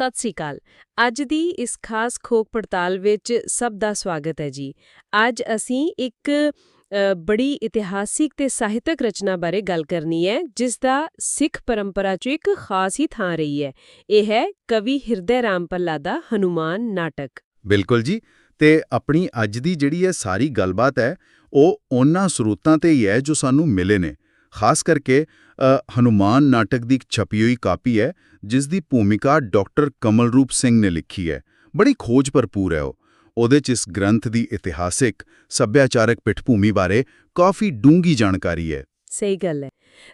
ਸਤਿ ਸ੍ਰੀ ਅਕਾਲ। ਅੱਜ ਦੀ ਇਸ ਖਾਸ ਖੋਕ ਪੜਤਾਲ ਵਿੱਚ ਸਭ ਦਾ ਸਵਾਗਤ ਹੈ ਜੀ। ਅੱਜ ਅਸੀਂ ਇੱਕ ਬੜੀ ਇਤਿਹਾਸਿਕ ਤੇ ਸਾਹਿਤਕ ਰਚਨਾ ਬਾਰੇ ਗੱਲ ਕਰਨੀ ਹੈ, ਜਿਸ ਦਾ ਸਿੱਖ ਪਰੰਪਰਾ 'ਚ ਇੱਕ ਖਾਸ ਹੀ ਥਾਂ ਰਹੀ ਹੈ। ਇਹ ਹੈ ਕਵੀ ਹਿਰਦੇ ਰਾਮ ਪੱਲਾ ਦਾ ਹਨੂਮਾਨ ਨਾਟਕ। ਬਿਲਕੁਲ ਜੀ। ਤੇ ਆਪਣੀ ਅੱਜ ਦੀ ਜਿਹੜੀ ਹੈ ਸਾਰੀ ਗੱਲਬਾਤ ਹੈ, ਉਹ ਉਹਨਾਂ ਸਰੋਤਾਂ ਤੇ ਹੀ ਹੈ ਜੋ ਸਾਨੂੰ ਮਿਲੇ ਨੇ। ਖਾਸ ਕਰਕੇ ਹਨੂਮਾਨ ਨਾਟਕ ਦੀ ਇੱਕ ਛਪੀ ਹੋਈ ਕਾਪੀ ਹੈ ਜਿਸ ਦੀ ਭੂਮਿਕਾ ਡਾਕਟਰ ਕਮਲਰੂਪ ਸਿੰਘ ਨੇ ਲਿਖੀ ਹੈ। ਬੜੀ ਖੋਜ ਭਰਪੂਰ ਹੈ ਉਹ। ਉਹਦੇ 'ਚ ਇਸ ਗ੍ਰੰਥ ਦੀ ਇਤਿਹਾਸਿਕ, ਸੱਭਿਆਚਾਰਕ ਪਿੱਠਭੂਮੀ ਬਾਰੇ ਕਾਫੀ ਡੂੰਗੀ ਜਾਣਕਾਰੀ ਹੈ। ਸਹੀ ਗੱਲ ਹੈ।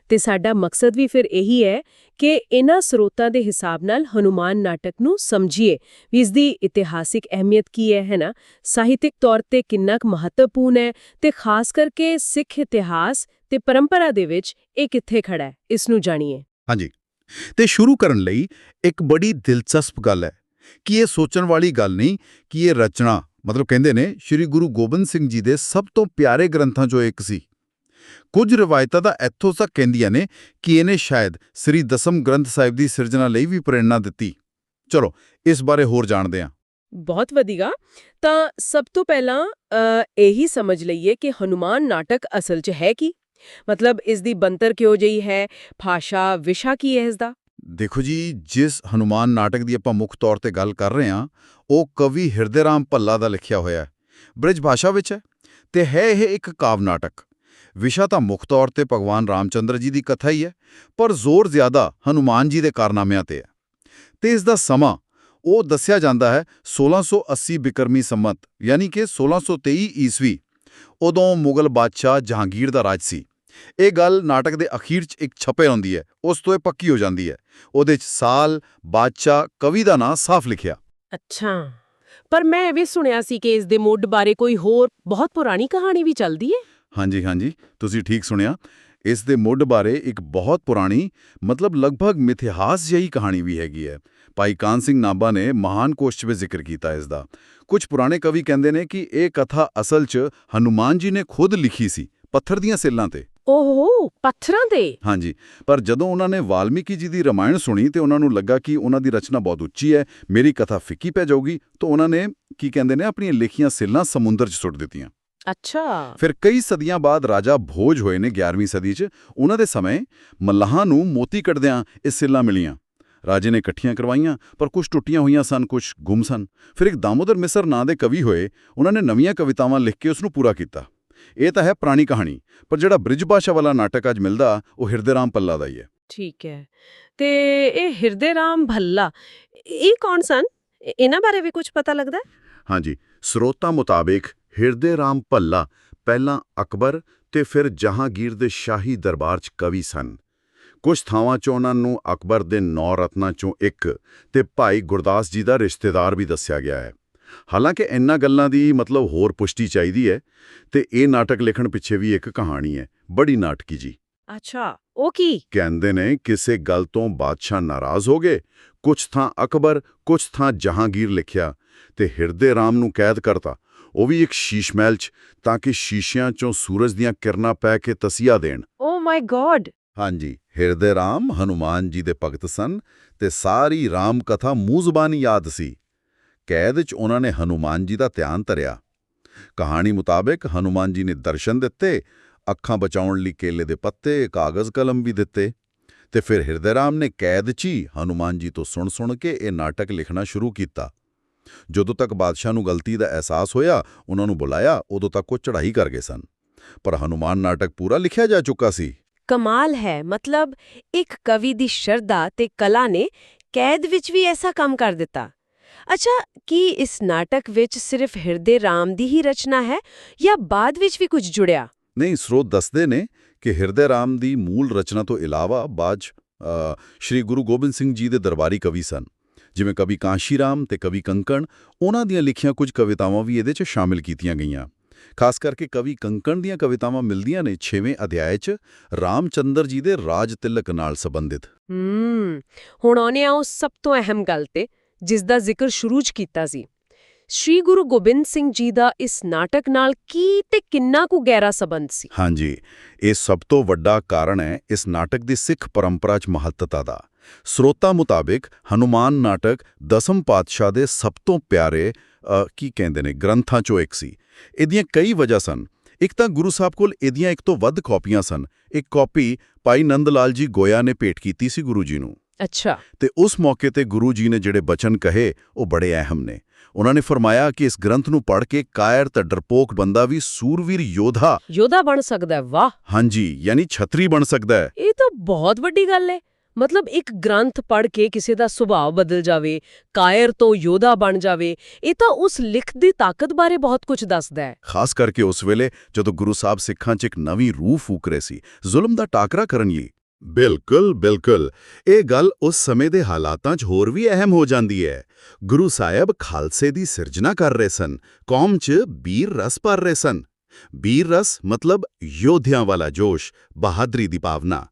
ਤੇ ਸਾਡਾ ਮਕਸਦ ਵੀ ਫਿਰ ਇਹੀ ਹੈ ਕਿ ਇਹਨਾਂ ਸਰੋਤਾਂ ਦੇ ਹਿਸਾਬ ਨਾਲ ਹਨੂਮਾਨ ਨਾਟਕ ਨੂੰ ਸਮਝੀਏ ਵੀ ਇਸ ਦੀ ਇਤਿਹਾਸਿਕ ਅਹਿਮੀਅਤ ਕੀ ਹੈ ਹੈ ਨਾ? ਸਾਹਿਤਿਕ ਤੌਰ ਤੇ ਕਿੰਨਾ ਕੁ ਮਹੱਤਵਪੂਰਨ ਹੈ ਤੇ ਖਾਸ ਕਰਕੇ ਸਿੱਖ ਇਤਿਹਾਸ ਤੇ ਪਰੰਪਰਾ ਦੇ ਵਿੱਚ ਇਹ ਕਿੱਥੇ ਖੜਾ ਹੈ ਇਸ ਨੂੰ ਜਾਣੀਏ। ਹਾਂਜੀ। ਤੇ ਸ਼ੁਰੂ ਕਰਨ ਲਈ ਇੱਕ ਬੜੀ ਦਿਲਚਸਪ ਗੱਲ ਹੈ ਕਿ ਇਹ ਸੋਚਣ ਵਾਲੀ ਗੱਲ ਨਹੀਂ ਕਿ ਇਹ ਰਚਨਾ ਮਤਲਬ ਕਹਿੰਦੇ ਨੇ ਸ੍ਰੀ ਗੁਰੂ ਗੋਬਿੰਦ ਸਿੰਘ ਜੀ ਦੇ ਸਭ ਤੋਂ ਪਿਆਰੇ ਗ੍ਰੰਥਾਂ 'ਚੋਂ ਇੱਕ ਸੀ। ਕੁਝ ਰਵਾਇਤਾਂ ਤਾਂ ਇੱਥੋਂ ਤੱਕ ਕਹਿੰਦੀਆਂ ਨੇ ਕਿ ਇਹਨੇ ਸ਼ਾਇਦ ਸ੍ਰੀ ਦਸਮ ਗ੍ਰੰਥ ਸਾਹਿਬ ਦੀ ਸਿਰਜਣਾ ਲਈ ਵੀ ਪ੍ਰੇਰਣਾ ਦਿੱਤੀ। ਚਲੋ ਇਸ ਬਾਰੇ ਹੋਰ ਜਾਣਦੇ ਹਾਂ। ਬਹੁਤ ਵਧੀਆ। ਤਾਂ ਸਭ ਤੋਂ ਪਹਿਲਾਂ ਇਹੀ ਸਮਝ ਲਈਏ ਕਿ ਹਨੂਮਾਨ ਨਾਟਕ ਅਸਲ 'ਚ ਹੈ ਕੀ। ਮਤਲਬ ਇਸ ਦੀ ਬੰਤਰ ਕਿਉਂ ਜਿਹੀ ਹੈ? ਭਾਸ਼ਾ ਵਿਸ਼ਾ ਕੀ ਹੈ ਇਸ ਦਾ? ਦੇਖੋ ਜੀ, ਜਿਸ ਹਨੂਮਾਨ ਨਾਟਕ ਦੀ ਆਪਾਂ ਮੁੱਖ ਤੌਰ ਤੇ ਗੱਲ ਕਰ ਰਹੇ ਹਾਂ, ਉਹ ਕਵੀ ਹਿਰਦੇ ਰਾਮ ਭੱਲਾ ਦਾ ਲਿਖਿਆ ਹੋਇਆ ਹੈ। ਬ੍ਰਿਜ ਭਾਸ਼ਾ ਵਿੱਚ ਹੈ ਤੇ ਹੈ ਇਹ ਇੱਕ ਕਾਵ ਨਾਟਕ। ਵਿਸ਼ਾ ਤਾਂ ਮੁੱਖ ਤੌਰ ਤੇ ਭਗਵਾਨ ਰਾਮਚੰਦਰ ਜੀ ਦੀ ਕਥਾ ਹੀ ਹੈ, ਪਰ ਜ਼ੋਰ ਜ਼ਿਆਦਾ ਹਨੂਮਾਨ ਜੀ ਦੇ ਕਾਰਨਾਮਿਆਂ ਤੇ ਹੈ। ਤੇ ਇਸ ਦਾ ਸਮਾਂ, ਉਹ ਦੱਸਿਆ ਜਾਂਦਾ ਹੈ 1680 ਬਿਕਰਮੀ ਸੰਮਤ, ਯਾਨੀ ਕਿ 1623 ਈਸਵੀ, ਉਦੋਂ ਮੁਗਲ ਬਾਦਸ਼ਾਹ ਜਹਾਂਗੀਰ ਦਾ ਰਾਜ ਸੀ। ਇਹ ਗੱਲ ਨਾਟਕ ਦੇ ਅਖੀਰ 'ਚ ਇੱਕ ਛਪੇ ਹੁੰਦੀ ਹੈ ਉਸ ਤੋਂ ਇਹ ਪੱਕੀ ਹੋ ਜਾਂਦੀ ਹੈ। ਉਹਦੇ 'ਚ ਸਾਲ ਬਾਦਸ਼ਾਹ ਕਵੀ ਦਾ ਨਾਂ ਸਾਫ਼ ਲਿਖਿਆ। ਅੱਛਾ। ਪਰ ਮੈਂ ਇਹ ਵੀ ਸੁਣਿਆ ਸੀ ਕਿ ਇਸ ਦੇ ਮੁੱਢ ਬਾਰੇ ਕੋਈ ਹੋਰ ਬਹੁਤ ਪੁਰਾਣੀ ਕਹਾਣੀ ਵੀ ਚੱਲਦੀ ਹੈ ਹਾਂਜੀ ਹਾਂਜੀ ਤੁਸੀਂ ਠੀਕ ਸੁਣਿਆ। ਇਸ ਦੇ ਮੁੱਢ ਬਾਰੇ ਇੱਕ ਬਹੁਤ ਪੁਰਾਣੀ ਮਤਲਬ ਲਗਭਗ ਮਿਥਿਹਾਸ ਜਿਹੀ ਕਹਾਣੀ ਵੀ ਹੈਗੀ ਹੈ। ਭਾਈ ਕਾਨ ਸਿੰਘ ਨਾਭਾ ਨੇ ਮਹਾਨ ਕੋਸ਼ 'ਚ ਵੀ ਜ਼ਿਕਰ ਕੀਤਾ ਇਸ ਦਾ। ਕੁਝ ਪੁਰਾਣੇ ਕਵੀ ਕਹਿੰਦੇ ਨੇ ਕਿ ਇਹ ਕਥਾ ਅਸਲ 'ਚ ਹਨੂਮਾਨ ਜੀ ਨੇ ਖੁਦ ਲਿਖੀ ਸੀ ਪੱਥਰ ਦੀਆਂ ਸਿੱਲਾਂ ਤੇ। ਓਹੋ ਪੱਥਰਾਂ ਦੇ। ਹਾਂਜੀ ਪਰ ਜਦੋਂ ਉਹਨਾਂ ਨੇ ਵਾਲਮੀਕੀ ਜੀ ਦੀ ਰਮਾਇਣ ਸੁਣੀ ਤੇ ਉਹਨਾਂ ਨੂੰ ਲੱਗਾ ਕਿ ਉਹਨਾਂ ਦੀ ਰਚਨਾ ਬਹੁਤ ਉੱਚੀ ਹੈ ਮੇਰੀ ਕਥਾ ਫਿੱਕੀ ਪੈ ਜਾਊਗੀ ਤਾਂ ਉਹਨਾਂ ਨੇ ਕੀ ਕਹਿੰਦੇ ਨੇ ਆਪਣੀਆਂ ਲਿਖੀਆਂ ਸਿੱਲਾਂ ਸਮੁੰਦਰ 'ਚ ਸੁੱਟ ਦਿੱਤੀਆਂ। ਅੱਛਾ। ਫਿਰ ਕਈ ਸਦੀਆਂ ਬਾਅਦ ਰਾਜਾ ਭੋਜ ਹੋਏ ਨੇ 11ਵੀਂ ਸਦੀ 'ਚ ਉਹਨਾਂ ਦੇ ਸਮੇਂ ਮੱਲਾਹਾਂ ਨੂੰ ਮੋਤੀ ਕੱਢਦਿਆਂ ਇਹ ਸਿੱਲਾਂ ਮਿਲੀਆਂ। ਰਾਜੇ ਨੇ ਇਕੱਠੀਆਂ ਕਰਵਾਈਆਂ ਪਰ ਕੁਝ ਟੁੱਟੀਆਂ ਹੋਈਆਂ ਸਨ ਕੁਝ ਗੁੰਮ ਸਨ। ਫਿਰ ਇੱਕ ਦਾਮੋਦਰ ਮਿਸਰ ਨਾਂ ਦੇ ਕਵੀ ਹੋਏ ਉਹਨਾਂ ਨੇ ਨਵੀਆਂ ਕਵਿਤਾਵਾਂ ਲਿਖ ਕੇ ਉਸ ਨੂੰ ਪੂਰਾ ਕੀਤਾ। ਇਹ ਤਾਂ ਹੈ ਪੁਰਾਣੀ ਕਹਾਣੀ ਪਰ ਜਿਹੜਾ ਬ੍ਰਿਜ ਭਾਸ਼ਾ ਵਾਲਾ ਨਾਟਕ ਅੱਜ ਮਿਲਦਾ ਉਹ ਹਿਰਦੇ ਰਾਮ ਪੱਲਾ ਦਾ ਹੀ ਹੈ। ਠੀਕ ਹੈ। ਤੇ ਇਹ ਹਿਰਦੇ ਰਾਮ ਭੱਲਾ ਇਹ ਕੌਣ ਸਨ? ਇਹਨਾਂ ਬਾਰੇ ਵੀ ਕੁਝ ਪਤਾ ਲੱਗਦਾ? ਹਾਂਜੀ ਸਰੋਤਾਂ ਮੁਤਾਬਿਕ ਹਿਰਦੇ ਰਾਮ ਭੱਲਾ ਪਹਿਲਾਂ ਅਕਬਰ ਤੇ ਫਿਰ ਜਹਾਂਗੀਰ ਦੇ ਸ਼ਾਹੀ ਦਰਬਾਰ 'ਚ ਕਵੀ ਸਨ। ਕੁਝ ਥਾਵਾਂ 'ਚ ਉਹਨਾਂ ਨੂੰ ਅਕਬਰ ਦੇ ਨੌ ਰਤਨਾਂ 'ਚੋਂ ਇੱਕ ਤੇ ਭਾਈ ਗੁਰਦਾਸ ਜੀ ਦਾ ਰਿਸ਼ਤੇਦਾਰ ਵੀ ਦੱਸਿਆ ਗਿਆ ਹੈ। ਹਾਲਾਂਕਿ ਇੰਨਾਂ ਗੱਲਾਂ ਦੀ ਮਤਲਬ ਹੋਰ ਪੁਸ਼ਟੀ ਚਾਹੀਦੀ ਹੈ ਤੇ ਇਹ ਨਾਟਕ ਲਿਖਣ ਪਿੱਛੇ ਵੀ ਇੱਕ ਕਹਾਣੀ ਹੈ ਬੜੀ ਨਾਟਕੀ ਜੀ। ਅੱਛਾ ਉਹ ਕੀ? ਕਹਿੰਦੇ ਨੇ ਕਿਸੇ ਗੱਲ ਤੋਂ ਬਾਦਸ਼ਾਹ ਨਾਰਾਜ਼ ਹੋ ਗਏ ਕੁਝ ਥਾਂ ਅਕਬਰ ਕੁਝ ਥਾਂ ਜਹਾਂਗੀਰ ਲਿਖਿਆ ਤੇ ਹਿਰਦੇ ਰਾਮ ਨੂੰ ਕੈਦ ਕਰਤਾ। ਉਹ ਵੀ ਇੱਕ ਸ਼ੀਸ਼ ਮਹਿਲ 'ਚ ਤਾਂ ਕਿ ਸ਼ੀਸ਼ਿਆਂ 'ਚੋਂ ਸੂਰਜ ਦੀਆਂ ਕਿਰਨਾਂ ਪੈ ਕੇ ਤਸੀਹਾ ਦੇਣ। ਓ ਮਾਈ ਗॉड ਹਾਂਜੀ ਹਿਰਦੇ ਰਾਮ ਹਨੂਮਾਨ ਜੀ ਦੇ ਭਗਤ ਸਨ ਤੇ ਸਾਰੀ ਰਾਮ ਕਥਾ ਮੂੰਹ ਜ਼ੁਬਾਨੀ ਯਾਦ ਸੀ। ਕੈਦ 'ਚ ਉਹਨਾਂ ਨੇ ਹਨੂਮਾਨ ਜੀ ਦਾ ਧਿਆਨ ਧਰਿਆ। ਕਹਾਣੀ ਮੁਤਾਬਕ ਹਨੂਮਾਨ ਜੀ ਨੇ ਦਰਸ਼ਨ ਦਿੱਤੇ, ਅੱਖਾਂ ਬਚਾਉਣ ਲਈ ਕੇਲੇ ਦੇ ਪੱਤੇ, ਕਾਗਜ਼ ਕਲਮ ਵੀ ਦਿੱਤੇ ਤੇ ਫਿਰ ਹਿਰਦੇ ਰਾਮ ਨੇ ਕੈਦ 'ਚ ਹੀ ਹਨੂਮਾਨ ਜੀ ਤੋਂ ਸੁਣ ਸੁਣ ਕੇ ਇਹ ਨਾਟਕ ਲਿਖਣਾ ਸ਼ੁਰੂ ਕੀਤਾ। ਜਦੋਂ ਤੱਕ ਬਾਦਸ਼ਾਹ ਨੂੰ ਗਲਤੀ ਦਾ ਅਹਿਸਾਸ ਹੋਇਆ, ਉਹਨਾਂ ਨੂੰ ਬੁਲਾਇਆ, ਉਦੋਂ ਤੱਕ ਉਹ ਚੜ੍ਹਾਈ ਕਰ ਗਏ ਸਨ। ਪਰ ਹਨੂਮਾਨ ਨਾਟਕ ਪੂਰਾ ਲਿਖਿਆ ਜਾ ਚੁੱਕਾ ਸੀ। ਕਮਾਲ ਹੈ, ਮਤਲਬ ਇੱਕ ਕਵੀ ਦੀ ਸ਼ਰਧਾ ਤੇ ਕਲਾ ਨੇ ਕੈਦ ਵਿੱਚ ਵੀ ਐਸਾ ਕੰਮ ਕਰ ਦਿੱਤਾ। ਅੱਛਾ ਕੀ ਇਸ ਨਾਟਕ ਵਿੱਚ ਸਿਰਫ ਹਿਰਦੇ ਰਾਮ ਦੀ ਹੀ ਰਚਨਾ ਹੈ ਜਾਂ ਬਾਅਦ ਵਿੱਚ ਵੀ ਕੁਝ ਜੁੜਿਆ? ਨਹੀਂ ਸਰੋਤ ਦੱਸਦੇ ਨੇ ਕਿ ਹਿਰਦੇ ਰਾਮ ਦੀ ਮੂਲ ਰਚਨਾ ਤੋਂ ਇਲਾਵਾ ਬਾਜ ਸ਼੍ਰੀ ਗੁਰੂ ਗੋਬਿੰਦ ਸਿੰਘ ਜੀ ਦੇ ਦਰਬਾਰੀ ਕਵੀ ਸਨ ਜਿਵੇਂ ਕਵੀ ਕਾਂਸ਼ੀ ਰਾਮ ਤੇ ਕਵੀ ਕੰਕਣ ਉਹਨਾਂ ਦੀਆਂ ਲਿਖੀਆਂ ਕੁਝ ਕਵਿਤਾਵਾਂ ਵੀ ਇਹਦੇ 'ਚ ਸ਼ਾਮਿਲ ਕੀਤੀਆਂ ਗਈਆਂ। ਖਾਸ ਕਰਕੇ ਕਵੀ ਕੰਕਣ ਦੀਆਂ ਕਵਿਤਾਵਾਂ ਮਿਲਦੀਆਂ ਨੇ 6ਵੇਂ ਅਧਿਆਇ 'ਚ ਰਾਮਚੰਦਰ ਜੀ ਦੇ ਰਾਜ ਤਿਲਕ ਨਾਲ ਸੰਬੰਧਿਤ। ਹੂੰ ਹੁਣ ਆਉਨੇ ਆ ਉਸ ਸਭ ਤੋਂ ਅਹਿਮ ਗੱਲ ਤੇ। ਜਿਸ ਦਾ ਜ਼ਿਕਰ ਸ਼ੁਰੂ 'ਚ ਕੀਤਾ ਸੀ। ਸ਼੍ਰੀ ਗੁਰੂ ਗੋਬਿੰਦ ਸਿੰਘ ਜੀ ਦਾ ਇਸ ਨਾਟਕ ਨਾਲ ਕੀ ਤੇ ਕਿੰਨਾ ਕੁ ਗਹਿਰਾ ਸਬੰਧ ਸੀ? ਹਾਂਜੀ, ਇਹ ਸਭ ਤੋਂ ਵੱਡਾ ਕਾਰਨ ਹੈ ਇਸ ਨਾਟਕ ਦੀ ਸਿੱਖ ਪਰੰਪਰਾ 'ਚ ਮਹੱਤਤਾ ਦਾ। ਸਰੋਤਾ ਮੁਤਾਬਿਕ ਹਨੂਮਾਨ ਨਾਟਕ ਦਸਮ ਪਾਤਸ਼ਾਹ ਦੇ ਸਭ ਤੋਂ ਪਿਆਰੇ ਕੀ ਕਹਿੰਦੇ ਨੇ, ਗ੍ਰੰਥਾਂ ਚੋਂ ਇੱਕ ਸੀ। ਇਹਦੀਆਂ ਕਈ ਵਜ੍ਹਾ ਸਨ। ਇੱਕ ਤਾਂ ਗੁਰੂ ਸਾਹਿਬ ਕੋਲ ਇਹਦੀਆਂ ਇੱਕ ਤੋਂ ਵੱਧ ਕਾਪੀਆਂ ਸਨ। ਇੱਕ ਕਾਪੀ ਭਾਈ ਨੰਦ ਲਾਲ ਜੀ ਗੋਇਆ ਨੇ ਭੇਟ ਕੀਤੀ ਸੀ ਗੁਰੂ ਜੀ ਨੂੰ। ਅੱਛਾ। ਤੇ ਉਸ ਮੌਕੇ ਤੇ ਗੁਰੂ ਜੀ ਨੇ ਜਿਹੜੇ ਬਚਨ ਕਹੇ ਉਹ ਬੜੇ ਅਹਿਮ ਨੇ। ਉਹਨਾਂ ਨੇ ਫਰਮਾਇਆ ਕਿ ਇਸ ਗ੍ਰੰਥ ਨੂੰ ਪੜ੍ਹ ਕੇ ਕਾਇਰ ਤੇ ਡਰਪੋਕ ਬੰਦਾ ਵੀ ਸੂਰਵੀਰ ਯੋਧਾ। ਯੋਧਾ ਬਣ ਸਕਦਾ ਹੈ ਵਾਹ। ਹਾਂਜੀ ਯਾਨੀ ਛਤਰੀ ਬਣ ਸਕਦਾ ਹੈ। ਇਹ ਤਾਂ ਬਹੁਤ ਵੱਡੀ ਗੱਲ ਹੈ। ਮਤਲਬ ਇੱਕ ਗ੍ਰੰਥ ਪੜ੍ਹ ਕੇ ਕਿਸੇ ਦਾ ਸੁਭਾਅ ਬਦਲ ਜਾਵੇ ਕਾਇਰ ਤੋਂ ਯੋਧਾ ਬਣ ਜਾਵੇ ਇਹ ਤਾਂ ਉਸ ਲਿਖ ਦੀ ਤਾਕਤ ਬਾਰੇ ਬਹੁਤ ਕੁਝ ਦੱਸਦਾ ਹੈ। ਖਾਸ ਕਰਕੇ ਉਸ ਵੇਲੇ ਜਦੋਂ ਗੁਰੂ ਸਾਹਿਬ ਸਿੱਖਾਂ 'ਚ ਇੱਕ ਨਵੀਂ ਰੂਹ ਫੂਕ ਰਹੇ ਸੀ। ਜ਼ੁਲਮ ਦਾ ਟਾਕਰਾ ਕਰਨ ਲਈ ਬਿਲਕੁਲ ਬਿਲਕੁਲ। ਇਹ ਗੱਲ ਉਸ ਸਮੇਂ ਦੇ ਹਾਲਾਤਾਂ 'ਚ ਹੋਰ ਵੀ ਅਹਿਮ ਹੋ ਜਾਂਦੀ ਹੈ। ਗੁਰੂ ਸਾਹਿਬ ਖਾਲਸੇ ਦੀ ਸਿਰਜਣਾ ਕਰ ਰਹੇ ਸਨ। ਕੌਮ 'ਚ ਬੀਰ ਰਸ ਭਰ ਰਹੇ ਸਨ। ਬੀਰ ਰਸ ਮਤਲਬ ਯੋਧਿਆਂ ਵਾਲਾ ਜੋਸ਼, ਬਹਾਦਰੀ ਦੀ ਭਾਵਨਾ।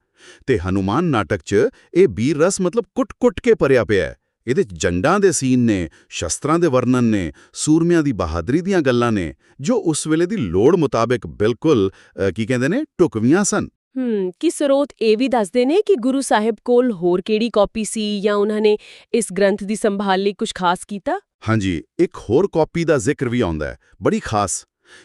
ਤੇ ਹਨੂਮਾਨ ਨਾਟਕ 'ਚ ਇਹ ਬੀਰ ਰਸ ਮਤਲਬ ਕੁੱਟ-ਕੁੱਟ ਕੇ ਭਰਿਆ ਪਿਆ ਹੈ। ਇਹਦੇ 'ਚ ਜੰਡਾਂ ਦੇ ਸੀਨ ਨੇ, ਸ਼ਸਤਰਾਂ ਦੇ ਵਰਣਨ ਨੇ, ਸੂਰਮਿਆਂ ਦੀ ਬਹਾਦਰੀ ਦੀਆਂ ਗੱਲਾਂ ਨੇ, ਜੋ ਉਸ ਵੇਲੇ ਦੀ ਲੋੜ ਮੁਤਾਬਕ ਬਿਲਕੁਲ ਕੀ ਕਹਿੰਦੇ ਨੇ ਟੁਕਵੀਆਂ ਸਨ। ਹੂੰ ਕੀ ਸਰੋਤ ਇਹ ਵੀ ਦੱਸਦੇ ਨੇ ਕਿ ਗੁਰੂ ਸਾਹਿਬ ਕੋਲ ਹੋਰ ਕਿਹੜੀ ਕਾਪੀ ਸੀ ਜਾਂ ਉਹਨਾਂ ਨੇ ਇਸ ਗ੍ਰੰਥ ਦੀ ਸੰਭਾਲ ਲਈ ਕੁਝ ਖਾਸ ਕੀਤਾ? ਹਾਂਜੀ ਇੱਕ ਹੋਰ ਕਾਪੀ ਦਾ ਜ਼ਿਕਰ ਵੀ ਆਉਂਦਾ ਹੈ ਬੜੀ ਖਾਸ।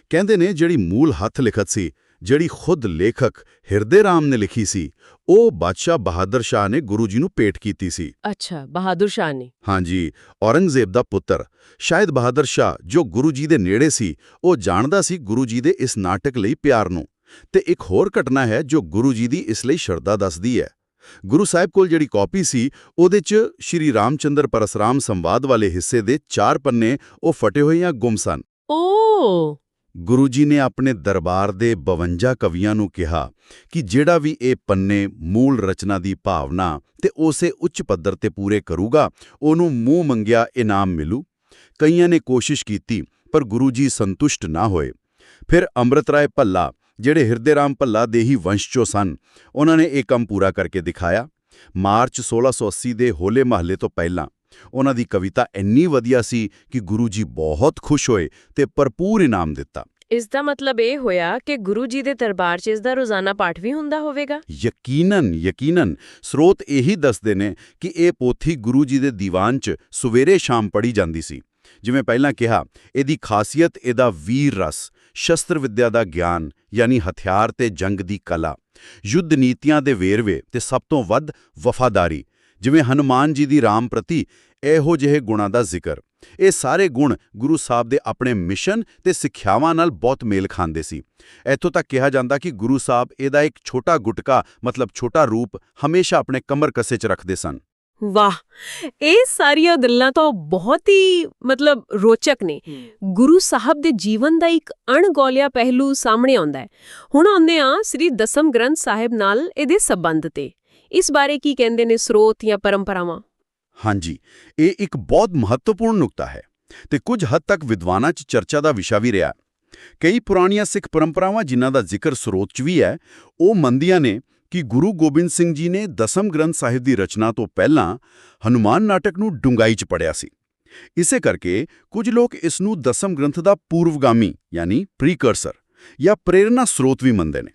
ਕਹਿੰਦੇ ਨੇ ਜਿਹੜੀ ਮੂਲ ਹੱਥ ਲਿਖਤ ਸੀ ਜਿਹੜੀ ਖੁਦ ਲੇਖਕ ਹਿਰਦੇ ਰਾਮ ਨੇ ਲਿਖੀ ਸੀ ਉਹ ਬਾਦਸ਼ਾਹ ਬਹਾਦਰ ਸ਼ਾਹ ਨੇ ਗੁਰੂ ਜੀ ਨੂੰ ਭੇਟ ਕੀਤੀ ਸੀ। ਅੱਛਾ ਬਹਾਦਰ ਸ਼ਾਹ ਨੇ। ਹਾਂਜੀ ਔਰੰਗਜ਼ੇਬ ਦਾ ਪੁੱਤਰ। ਸ਼ਾਇਦ ਬਹਾਦਰ ਸ਼ਾਹ ਜੋ ਗੁਰੂ ਜੀ ਦੇ ਨੇੜੇ ਸੀ ਉਹ ਜਾਣਦਾ ਸੀ ਗੁਰੂ ਜੀ ਦੇ ਇਸ ਨਾਟਕ ਲਈ ਪਿਆਰ ਨੂੰ। ਤੇ ਇੱਕ ਹੋਰ ਘਟਨਾ ਹੈ ਜੋ ਗੁਰੂ ਜੀ ਦੀ ਇਸ ਲਈ ਸ਼ਰਧਾ ਦੱਸਦੀ ਹੈ। ਗੁਰੂ ਸਾਹਿਬ ਕੋਲ ਜਿਹੜੀ ਕਾਪੀ ਸੀ ਉਹਦੇ 'ਚ ਸ਼੍ਰੀ ਰਾਮਚੰਦਰ ਪਰਸਰਾਮ ਸੰਵਾਦ ਵਾਲੇ ਹਿੱਸੇ ਦੇ ਚਾਰ ਪੰਨੇ ਉਹ ਫਟੇ ਹੋਏ ਜਾਂ ਗੁੰਮ ਸਨ। ਓ! ਗੁਰੂ ਜੀ ਨੇ ਆਪਣੇ ਦਰਬਾਰ ਦੇ 52 ਕਵੀਆਂ ਨੂੰ ਕਿਹਾ ਕਿ ਜਿਹੜਾ ਵੀ ਇਹ ਪੰਨੇ ਮੂਲ ਰਚਨਾ ਦੀ ਭਾਵਨਾ ਤੇ ਉਸੇ ਉੱਚ ਪੱਧਰ ਤੇ ਪੂਰੇ ਕਰੂਗਾ ਉਹਨੂੰ ਮੂੰਹ ਮੰਗਿਆ ਇਨਾਮ ਮਿਲੂ। ਕਈਆਂ ਨੇ ਕੋਸ਼ਿਸ਼ ਕੀਤੀ ਪਰ ਗੁਰੂ ਜੀ ਸੰਤੁਸ਼ਟ ਨਾ ਹੋਏ। ਫਿਰ ਅੰਮ੍ਰਿਤ ਰਾਏ ਭੱਲਾ ਜਿਹੜੇ ਹਿਰਦੇ ਰਾਮ ਭੱਲਾ ਦੇ ਹੀ ਵੰਸ਼ ਚੋਂ ਸਨ ਉਹਨਾਂ ਨੇ ਇਹ ਕੰਮ ਪੂਰਾ ਕਰਕੇ ਦਿਖਾਇਆ। ਮਾਰਚ 1680 ਦੇ ਹੋਲੇ ਮਹੱਲੇ ਤੋਂ ਪਹਿਲਾਂ ਉਹਨਾਂ ਦੀ ਕਵਿਤਾ ਇੰਨੀ ਵਧੀਆ ਸੀ ਕਿ ਗੁਰੂ ਜੀ ਬਹੁਤ ਖੁਸ਼ ਹੋਏ ਤੇ ਭਰਪੂਰ ਇਨਾਮ ਦਿੱਤਾ। ਇਸ ਦਾ ਮਤਲਬ ਇਹ ਹੋਇਆ ਕਿ ਗੁਰੂ ਜੀ ਦੇ ਦਰਬਾਰ 'ਚ ਇਸ ਦਾ ਰੋਜ਼ਾਨਾ ਪਾਠ ਵੀ ਹੁੰਦਾ ਹੋਵੇਗਾ? ਯਕੀਨਨ ਯਕੀਨਨ। ਸਰੋਤ ਇਹੀ ਦੱਸਦੇ ਨੇ ਕਿ ਇਹ ਪੋਥੀ ਗੁਰੂ ਜੀ ਦੇ ਦੀਵਾਨ 'ਚ ਸਵੇਰੇ ਸ਼ਾਮ ਪੜੀ ਜਾਂਦੀ ਸੀ। ਜਿਵੇਂ ਪਹਿਲਾਂ ਕਿਹਾ ਇਹਦੀ ਖਾਸੀਅਤ ਇਹਦਾ ਵੀਰ ਰਸ। ਸ਼ਸਤਰ ਵਿੱਦਿਆ ਦਾ ਗਿਆਨ, ਯਾਨੀ ਹਥਿਆਰ ਤੇ ਜੰਗ ਦੀ ਕਲਾ। ਯੁੱਧ ਨੀਤੀਆਂ ਦੇ ਵੇਰਵੇ ਤੇ ਸਭ ਤੋਂ ਵੱਧ ਵਫਾਦਾਰੀ। ਜਿਵੇਂ ਹਨੂਮਾਨ ਜੀ ਦੀ ਰਾਮ ਪ੍ਰਤੀ ਇਹੋ ਜਿਹੇ ਗੁਣਾਂ ਦਾ ਜ਼ਿਕਰ। ਇਹ ਸਾਰੇ ਗੁਣ ਗੁਰੂ ਸਾਹਿਬ ਦੇ ਆਪਣੇ ਮਿਸ਼ਨ ਤੇ ਸਿੱਖਿਆਵਾਂ ਨਾਲ ਬਹੁਤ ਮੇਲ ਖਾਂਦੇ ਸੀ। ਇੱਥੋਂ ਤੱਕ ਕਿਹਾ ਜਾਂਦਾ ਕਿ ਗੁਰੂ ਸਾਹਿਬ ਇਹਦਾ ਇੱਕ ਛੋਟਾ ਗੁਟਕਾ, ਮਤਲਬ ਛੋਟਾ ਰੂਪ, ਹਮੇਸ਼ਾ ਆਪਣੇ ਕਮਰ ਕਸੇ 'ਚ ਰੱਖਦੇ ਸਨ। ਵਾਹ ਇਹ ਸਾਰੀਆਂ ਗੱਲਾਂ ਤਾਂ ਬਹੁਤ ਹੀ ਮਤਲਬ ਰੋਚਕ ਨੇ। ਗੁਰੂ ਸਾਹਿਬ ਦੇ ਜੀਵਨ ਦਾ ਇੱਕ ਅਣਗੌਲਿਆ ਪਹਿਲੂ ਸਾਹਮਣੇ ਆਉਂਦਾ ਹੈ। ਹੁਣ ਆਉਂਦੇ ਆ ਸ੍ਰੀ ਦਸਮ ਗ੍ਰੰਥ ਸਾਹਿਬ ਨਾਲ ਇਹਦੇ ਸਬੰਧ ਤੇ। ਇਸ ਬਾਰੇ ਕੀ ਕਹਿੰਦੇ ਨੇ ਸਰੋਤ ਜਾਂ ਪਰੰਪਰਾਵਾਂ? ਹਾਂਜੀ ਇਹ ਇੱਕ ਬਹੁਤ ਮਹੱਤਵਪੂਰਨ ਨੁਕਤਾ ਹੈ ਤੇ ਕੁਝ ਹੱਦ ਤੱਕ ਵਿਦਵਾਨਾਂ 'ਚ ਚਰਚਾ ਦਾ ਵਿਸ਼ਾ ਵੀ ਰਿਹਾ ਕਈ ਪੁਰਾਣੀਆਂ ਸਿੱਖ ਪਰੰਪਰਾਵਾਂ ਜਿਨ੍ਹਾਂ ਦਾ ਜ਼ਿਕਰ ਸਰੋਤ 'ਚ ਵੀ ਹੈ ਉਹ ਮੰਨਦੀਆਂ ਨੇ ਕਿ ਗੁਰੂ ਗੋਬਿੰਦ ਸਿੰਘ ਜੀ ਨੇ ਦਸਮ ਗ੍ਰੰਥ ਸਾਹਿਬ ਦੀ ਰਚਨਾ ਤੋਂ ਪਹਿਲਾਂ ਹਨੂਮਾਨ ਨਾਟਕ ਨੂੰ ਡੁੰਗਾਈ 'ਚ ਪੜਿਆ ਸੀ। ਇਸੇ ਕਰਕੇ ਕੁਝ ਲੋਕ ਇਸ ਨੂੰ ਦਸਮ ਗ੍ਰੰਥ ਦਾ ਪੂਰਵਗਾਮੀ ਯਾਨੀ ਪ੍ਰੀਕਰਸਰ ਜਾਂ ਪ੍ਰੇਰਣਾ ਸਰੋਤ ਵੀ ਮੰਨਦੇ ਨੇ।